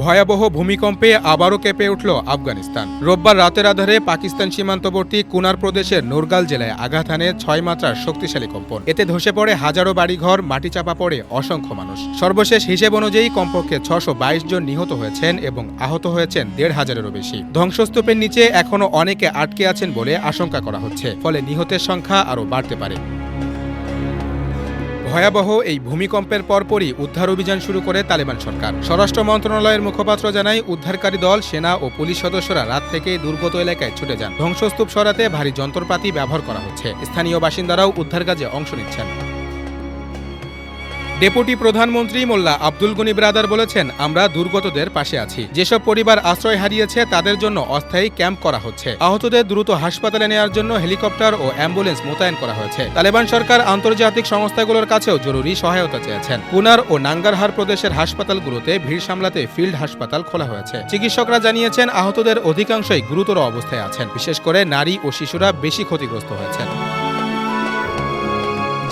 ভয়াবহ ভূমিকম্পে আবারও কেঁপে উঠল আফগানিস্তান। রোববার রাতের আধারে পাকিস্তান সীমান্তবর্তী কুনার প্রদেশের নোরগাল জেলায় আঘাত হানে ছয় মাত্রার শক্তিশালী কম্পন। এতে ধসে পড়ে হাজারো বাড়িঘর, মাটি চাপা পড়ে অসংখ্য মানুষ। সর্বশেষ হিসেব অনুযায়ী কমপক্ষে ছশো জন নিহত হয়েছেন এবং আহত হয়েছেন দেড় হাজারেরও বেশি। ধ্বংসস্তূপের নিচে এখনও অনেকে আটকে আছেন বলে আশঙ্কা করা হচ্ছে, ফলে নিহতের সংখ্যা আরও বাড়তে পারে। ভয়াবহ এই ভূমিকম্পের পরপরই উদ্ধার অভিযান শুরু করে তালেবান সরকার। স্বরাষ্ট্র মন্ত্রণালয়ের মুখপাত্র জানায়, উদ্ধারকারী দল, সেনা ও পুলিশ সদস্যরা রাত থেকে দুর্গত এলাকায় ছুটে যান। ধ্বংসস্তূপ সরাতে ভারী যন্ত্রপাতি ব্যবহার করা হচ্ছে। স্থানীয় বাসিন্দারাও উদ্ধার কাজে অংশ নিচ্ছেন। ডেপুটি প্রধানমন্ত্রী মোল্লা আব্দুল গনি ব্রাদার বলেছেন, আমরা দুর্গতদের পাশে আছি। যেসব পরিবার আশ্রয় হারিয়েছে, তাদের জন্য অস্থায়ী ক্যাম্প করা হচ্ছে। আহতদের দ্রুত হাসপাতালে নেওয়ার জন্য হেলিকপ্টার ও অ্যাম্বুলেন্স মোতায়েন করা হয়েছে। তালেবান সরকার আন্তর্জাতিক সংস্থাগুলোর কাছেও জরুরি সহায়তা চেয়েছেন। কুনার ও নাঙ্গারহার প্রদেশের হাসপাতালগুলোতে ভিড় সামলাতে ফিল্ড হাসপাতাল খোলা হয়েছে। চিকিৎসকরা জানিয়েছেন, আহতদের অধিকাংশই গুরুতর অবস্থায় আছেন। বিশেষ করে নারী ও শিশুরা বেশি ক্ষতিগ্রস্ত হয়েছেন।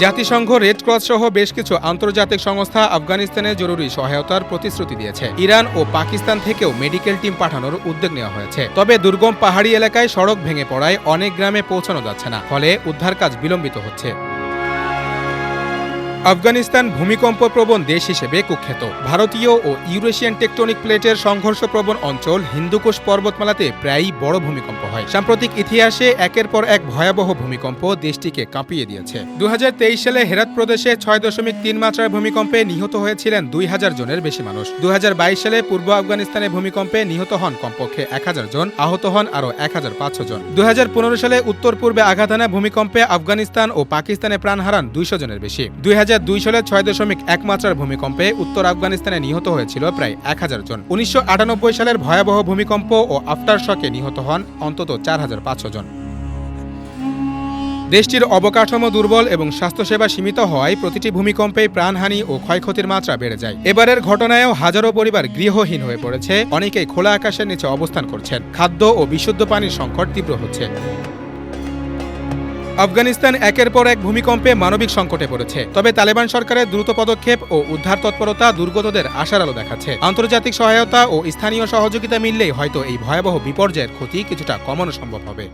জাতিসংঘ রেডক্রস সহ বেশ কিছু আন্তর্জাতিক সংস্থা আফগানিস্তানে জরুরি সহায়তার প্রতিশ্রুতি দিয়েছে। ইরান ও পাকিস্তান থেকেও মেডিকেল টিম পাঠানোর উদ্যোগ নেওয়া হয়েছে। তবে দুর্গম পাহাড়ি এলাকায় সড়ক ভেঙে পড়ায় অনেক গ্রামে পৌঁছানো যাচ্ছে না, ফলে উদ্ধার কাজ বিলম্বিত হচ্ছে। আফগানিস্তান ভূমিকম্প প্রবণ দেশ হিসেবে কুখ্যাত। ভারতীয় ও ইউরেশিয়ান টেকটনিক প্লেটের সংঘর্ষপ্রবণ অঞ্চল হিন্দুকুশ পর্বতমালাতে প্রায়ই বড় ভূমিকম্প হয়। সাম্প্রতিক ইতিহাসে একের পর এক ভয়াবহ ভূমিকম্প দেশটিকে কাঁপিয়ে দিয়েছে। দু হাজার তেইশ সালে হেরাত প্রদেশে ছয় দশমিক তিন মাত্রার ভূমিকম্পে নিহত হয়েছিলেন দুই হাজার জনের বেশি মানুষ। দু হাজার বাইশ সালে পূর্ব আফগানিস্তানে ভূমিকম্পে নিহত হন কমপক্ষে এক হাজার জন, আহত হন আরও এক হাজার পাঁচশো জন। দু হাজার পনেরো সালে উত্তর পূর্বে আঘাত হানা ভূমিকম্পে আফগানিস্তান ও পাকিস্তানে প্রাণ হারান দুইশো জনের বেশি। দুই দুই সালে ছয় দশমিক এক মাত্রার ভূমিকম্পে উত্তর আফগানিস্তানে নিহত হয়েছিল প্রায় এক হাজার জন। উনিশশো আটানব্বই সালের ভয়াবহ ভূমিকম্প ও আফটার শকে নিহত হন অন্তত চার হাজার পাঁচশো জন। দেশটির অবকাঠামো দুর্বল এবং স্বাস্থ্যসেবা সীমিত হওয়ায় প্রতিটি ভূমিকম্পে প্রাণহানি ও ক্ষয়ক্ষতির মাত্রা বেড়ে যায়। এবারের ঘটনায়ও হাজারো পরিবার গৃহহীন হয়ে পড়েছে। অনেকেই খোলা আকাশের নিচে অবস্থান করছেন। খাদ্য ও বিশুদ্ধ পানির সংকট তীব্র হচ্ছে। আফগানিস্তান একের পর এক ভূমিকম্পে মানবিক সংকটে পড়েছে। তবে তালেবান সরকারের দ্রুত পদক্ষেপ ও উদ্ধার তৎপরতা দুর্গতদের আশার আলো দেখাচ্ছে। আন্তর্জাতিক সহায়তা ও স্থানীয় সহযোগিতা মিললেই হয়তো এই ভয়াবহ বিপর্যয়ের ক্ষতি কিছুটা কমানো সম্ভব হবে।